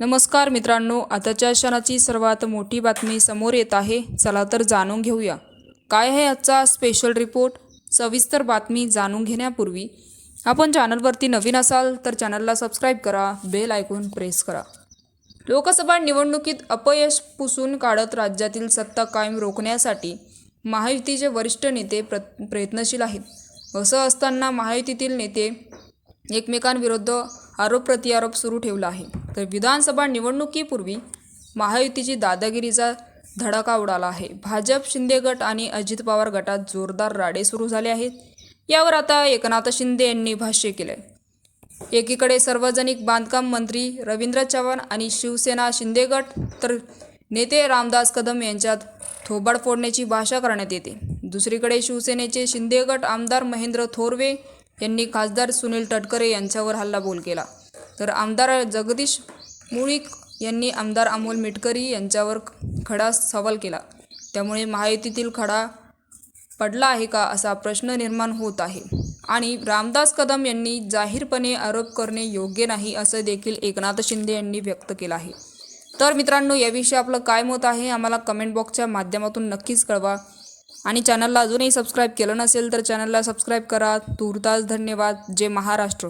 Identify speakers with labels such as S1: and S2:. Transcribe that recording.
S1: नमस्कार मित्रांनो आताच्या क्षणाची सर्वात मोठी बातमी समोर येत आहे. चला तर जाणून घेऊया. काय आहे आजचा स्पेशल रिपोर्ट सविस्तर बातमी जाणून घेण्यापूर्वी आपण चॅनलवरती नवीन असाल तर चॅनलला सबस्क्राईब करा बेल ऐकून प्रेस करा. लोकसभा निवडणुकीत अपयश पुसून काढत राज्यातील सत्ता कायम रोखण्यासाठी महायुतीचे वरिष्ठ नेते प्र प्रयत्नशील आहेत. असं असताना महायुतीतील नेते एकमेकांविरुद्ध आरोप प्रतिआरोप सुरू ठेवला आहे. तर विधानसभा निवडणुकीपूर्वी महायुतीची दादागिरीचा धडाका उडाला आहे. भाजप शिंदे गट आणि अजित पवार गटात जोरदार राडे सुरू झाले आहेत. यावर आता एकनाथ शिंदे यांनी भाष्य केलं आहे एकीकडे सार्वजनिक बांधकाम मंत्री रवींद्र चव्हाण आणि शिवसेना शिंदे गट तर नेते रामदास कदम यांच्यात थोबाड फोडण्याची भाषा करण्यात येते. दुसरीकडे शिवसेनेचे शिंदे गट आमदार महेंद्र थोरवे यांनी खासदार सुनील तटकरे यांच्यावर हल्लाबोल केला. तर आमदार जगदीश मुळीक यांनी आमदार अमोल मिटकरी यांच्यावर खडा सवाल केला. त्यामुळे महायुतीतील खडा पडला आहे का असा प्रश्न निर्माण होत आहे. आणि रामदास कदम यांनी जाहीरपणे आरोप करणे योग्य नाही असं देखील एकनाथ शिंदे यांनी व्यक्त केलं आहे. तर मित्रांनो याविषयी आपलं काय मत आहे? आम्हाला कमेंट बॉक्सच्या माध्यमातून नक्कीच कळवा. आणि चॅनलला अजूनही सबस्क्राईब केलं नसेल तर चॅनलला सबस्क्राईब करा. तुर्तास धन्यवाद. जय महाराष्ट्र.